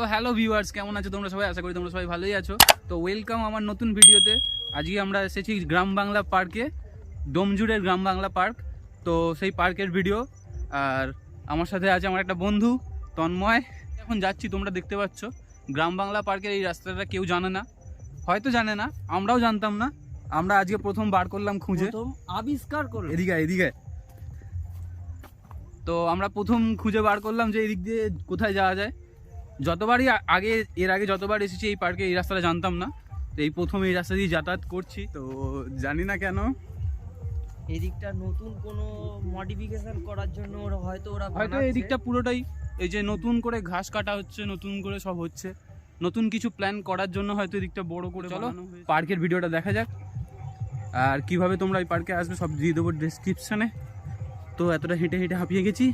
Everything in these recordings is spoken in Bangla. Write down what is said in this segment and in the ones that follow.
তো হ্যালো ভিউয়ার্স কেমন আছো তোমরা সবাই? আশা করি তোমরা সবাই ভালোই আছো। তো ওয়েলকাম আমার নতুন ভিডিওতে। আজকে আমরা এসেছি গ্রাম বাংলা পার্কে ডোমজুড়ের গ্রাম বাংলা পার্ক। তো সেই পার্কের ভিডিও আর আমার সাথে আছে আমার একটা বন্ধু তন্ময়। এখন যাচ্ছি তোমরা দেখতে পাচ্ছ। গ্রাম বাংলা পার্কের এই রাস্তাটা কেউ জানে না। হয়তো জানে না আমরাও জানতাম না। আমরা আজকে প্রথম বার করলাম খুঁজে। আবিষ্কার করো এদিকে এদিকে তো আমরা প্রথম খুঁজে বার করলাম যে এদিক দিয়ে কোথায় যাওয়া যায়। যতবারই আগে এর আগে যতবার এসেছি এই পার্কে এই রাস্তাটা জানতাম না। তো এই প্রথম এই রাস্তা দিয়ে যাতায়াত করছি। তো জানি না কেন। এদিকটা নতুন কোনো মডিফিকেশন করার জন্য ওরা হয়তো ওরা হয়তো বানাচ্ছে। এই দিকটা পুরোটাই এই যে নতুন করে ঘাস কাটা হচ্ছে নতুন করে সব হচ্ছে। নতুন কিছু প্ল্যান করার জন্য হয়তো এদিকটা বড় করে চলো পার্কের ভিডিওটা দেখা যাক। আর কীভাবে তোমরা এই পার্কে আসবে সব দিয়ে দেবো ডেসক্রিপশানে তো এতটা হেঁটে হেঁটে হাঁপিয়ে গেছি।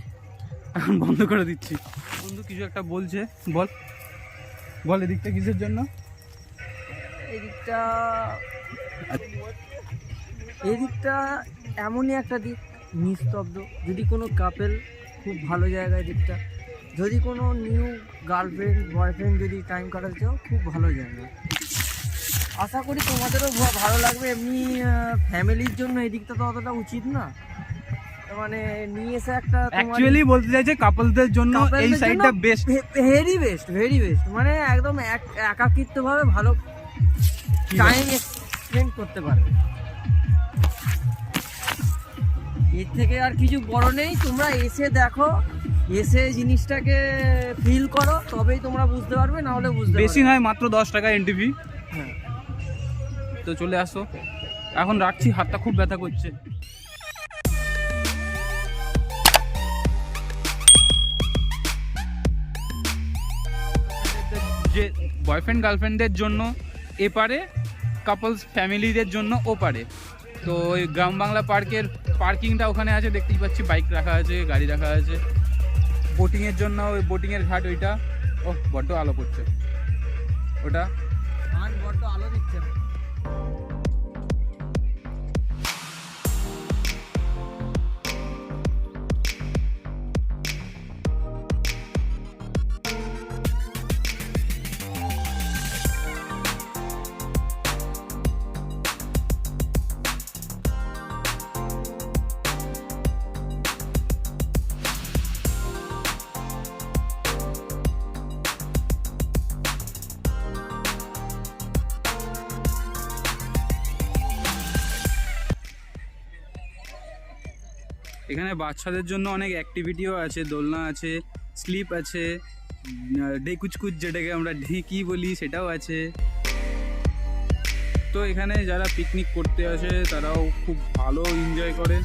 এখন বন্ধ করে দিচ্ছি। বন্ধু কিছু একটা বলছে বল। বল এদিকটা কিসের জন্য? এদিকটা এদিকটা এমনই একটা দিক নিস্তব্ধ। যদি কোনো কাপেল খুব ভালো জায়গা এদিকটা যদি কোনো নিউ গার্লফ্রেন্ড বয়ফ্রেন্ড যদি টাইম কাটাতে চাও খুব ভালো জায়গা। আশা করি তোমাদেরও ভালো লাগবে। এমনি ফ্যামিলির জন্য এদিকটা তো অতটা উচিত না। মানে নিয়ে এসে একটা অ্যাকচুয়ালি বলতে চাইছে কাপলদের জন্য এই সাইডটা best very best very best মানে একদম এক- একাকিত্বভাবে ভালো টাইম স্পেন্ড করতে পারবে। এর থেকে আর কিছু বড় নেই। তোমরা এসে দেখো এসে জিনিসটাকে ফিল করো তবেই তোমরা বুঝতে পারবে না হলে বুঝতে বেশি নয় মাত্র দশ টাকা এনটিভি। হ্যাঁ। তো চলে আসো। এখন রাখছি হাতটা খুব ব্যথা করছে। যে বয়ফ্রেন্ড গার্লফ্রেন্ডের জন্য এপারে কাপলস ফ্যামিলিদের জন্য ওপারে তো ওই গ্রাম বাংলা পার্কের পার্কিংটা ওখানে আছে, দেখতেই পাচ্ছি বাইক রাখা আছে, গাড়ি রাখা আছে। বোটিংয়ের জন্য ওই বোটিংয়ের ঘাট ওইটা। ও বড্ড আলো পড়ছে। ওটা? বড্ড আলো দিচ্ছে। এখানে বাচ্চাদের জন্য অনেক অ্যাক্টিভিটিও আছে, দোলনা আছে স্লিপ আছে ডেকুচকুচ যেটাকে আমরা ঢেঁকি বলি, সেটাও আছে। তো এখানে যারা পিকনিক করতে আসে, তারাও খুব ভালো এনজয় করে।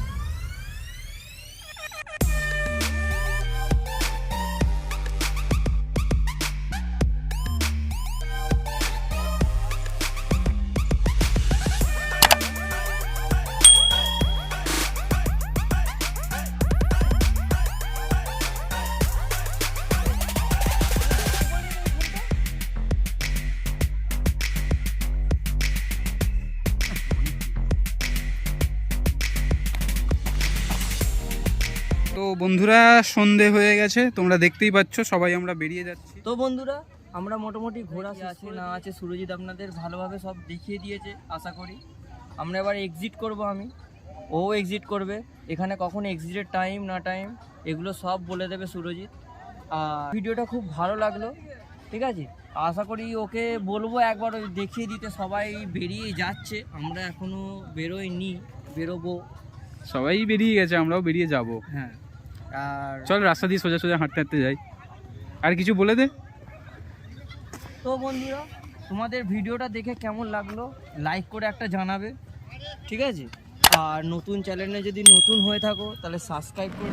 তো বন্ধুরা সন্ধে হয়ে গেছে তোমরা দেখতেই পাচ্ছ সবাই আমরা বেরিয়ে যাচ্ছি। তো বন্ধুরা আমরা মোটামুটি ঘোরা আছে না আছে সুরজিৎ আপনাদের ভালোভাবে সব দেখিয়ে দিয়েছে আশা করি। আমরা এবার এক্সিট করব আমি। ও এক্সিট করবে। এখানে কখন এক্সিটের টাইম না টাইম এগুলো সব বলে দেবে সুরজিৎ। আর ভিডিওটা খুব ভালো লাগল ঠিক আছে? আশা করি ওকে বলব একবার দেখিয়ে দিতে। সবাই বেরিয়ে যাচ্ছে। আমরা এখনও বেরোইনি বেরোবো। সবাই বেরিয়ে গেছে আমরাও বেরিয়ে যাব। হ্যাঁ। আর চল রাস্তা দিয়ে সোজা সোজা হাঁটতে হাঁটতে যাই। আর কিছু বলে দে। তো বন্ধুরা তোমাদের ভিডিওটা দেখে কেমন লাগল লাইক করে একটা জানাবে ঠিক আছে? আর নতুন চ্যানেলে যদি নতুন হয়ে থাকো তাহলে সাবস্ক্রাইব করে